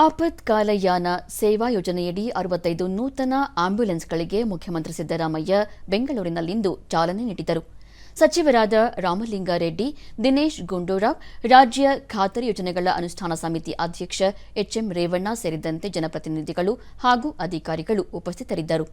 ಆಪತ್ಕಾಲಯಾನ ಸೇವಾ ಯೋಜನೆಯಡಿ ಅರವತ್ತೈದು ನೂತನ ಆಂಬ್ಯುಲೆನ್ಸ್ಗಳಿಗೆ ಮುಖ್ಯಮಂತ್ರಿ ಸಿದ್ದರಾಮಯ್ಯ ಬೆಂಗಳೂರಿನಲ್ಲಿಂದು ಚಾಲನೆ ನೀಡಿದರು. ಸಚಿವರಾದ ರಾಮಲಿಂಗಾರೆಡ್ಡಿ, ದಿನೇಶ್ ಗುಂಡೂರಾವ್, ರಾಜ್ಯ ಖಾತರಿ ಯೋಜನೆಗಳ ಅನುಷ್ಠಾನ ಸಮಿತಿ ಅಧ್ಯಕ್ಷ ಎಚ್ಎಂ ರೇವಣ್ಣ ಸೇರಿದಂತೆ ಜನಪ್ರತಿನಿಧಿಗಳು ಹಾಗೂ ಅಧಿಕಾರಿಗಳು ಉಪಸ್ಥಿತರಿದ್ದರು.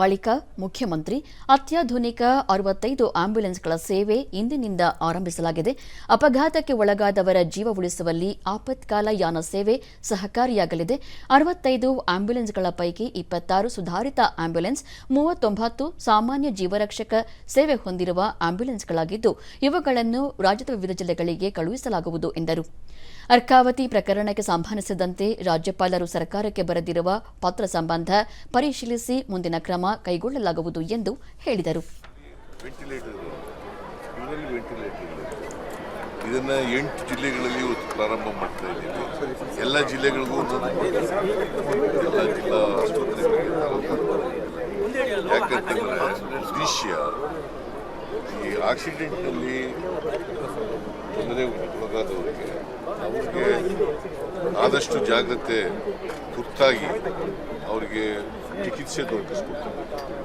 ಬಳಿಕ ಮುಖ್ಯಮಂತ್ರಿ ಅತ್ಯಾಧುನಿಕ ಅರವತ್ತೈದು ಆಂಬ್ಯುಲೆನ್ಸ್ಗಳ ಸೇವೆ ಇಂದಿನಿಂದ ಆರಂಭಿಸಲಾಗಿದೆ. ಅಪಘಾತಕ್ಕೆ ಒಳಗಾದವರ ಜೀವ ಉಳಿಸುವಲ್ಲಿ ಆಪತ್ಕಾಲ ಯಾನ ಸೇವೆ ಸಹಕಾರಿಯಾಗಲಿದೆ. ಅರವತ್ತೈದು ಆಂಬ್ಯುಲೆನ್ಸ್ಗಳ ಪೈಕಿ ಇಪ್ಪತ್ತಾರು ಸುಧಾರಿತ ಆಂಬ್ಯುಲೆನ್ಸ್, ಮೂವತ್ತೊಂಬತ್ತು ಸಾಮಾನ್ಯ ಜೀವರಕ್ಷಕ ಸೇವೆ ಹೊಂದಿರುವ ಆಂಬ್ಯುಲೆನ್ಸ್ಗಳಾಗಿದ್ದು, ಇವುಗಳನ್ನು ರಾಜ್ಯದ ವಿವಿಧ ಜಿಲ್ಲೆಗಳಿಗೆ ಕಳುಹಿಸಲಾಗುವುದು ಎಂದರು. ಅರ್ಕಾವತಿ ಪ್ರಕರಣಕ್ಕೆ ಸಂಬಂಧಿಸಿದಂತೆ ರಾಜ್ಯಪಾಲರು ಸರ್ಕಾರಕ್ಕೆ ಬರೆದಿರುವ ಪತ್ರ ಸಂಬಂಧ ಪರಿಶೀಲಿಸಿ ಮುಂದಿನ ಕ್ರಮ ಕೈಗೊಳ್ಳಲಾಗುವುದು ಎಂದು ಹೇಳಿದರು. ಇದನ್ನ ಎಂಟು ಜಿಲ್ಲೆಗಳಲ್ಲಿ ಪ್ರಾರಂಭ ಮಾಡ್ತಾ ಇದ್ದೀವಿ. ಎಲ್ಲ ಜಿಲ್ಲೆಗಳಿಗೂ. ಎಲ್ಲ ಜಿಲ್ಲಾ ಆಸ್ಪತ್ರೆಗಳಿಗೆ ಯಾಕಂತಂದ್ರೆ ದೃಶ್ಯ ಈ ಆಕ್ಸಿಡೆಂಟ್ನಲ್ಲಿ ತೊಂದರೆ ಒಳಗಾದವರಿಗೆ ಅವ್ರಿಗೆ ಆದಷ್ಟು ಜಾಗ್ರತೆ ತುರ್ತಾಗಿ ಅವರಿಗೆ ಚಿಕಿತ್ಸೆ ದೊರಕಿಸ್ಕೊಡ್ತಾರೆ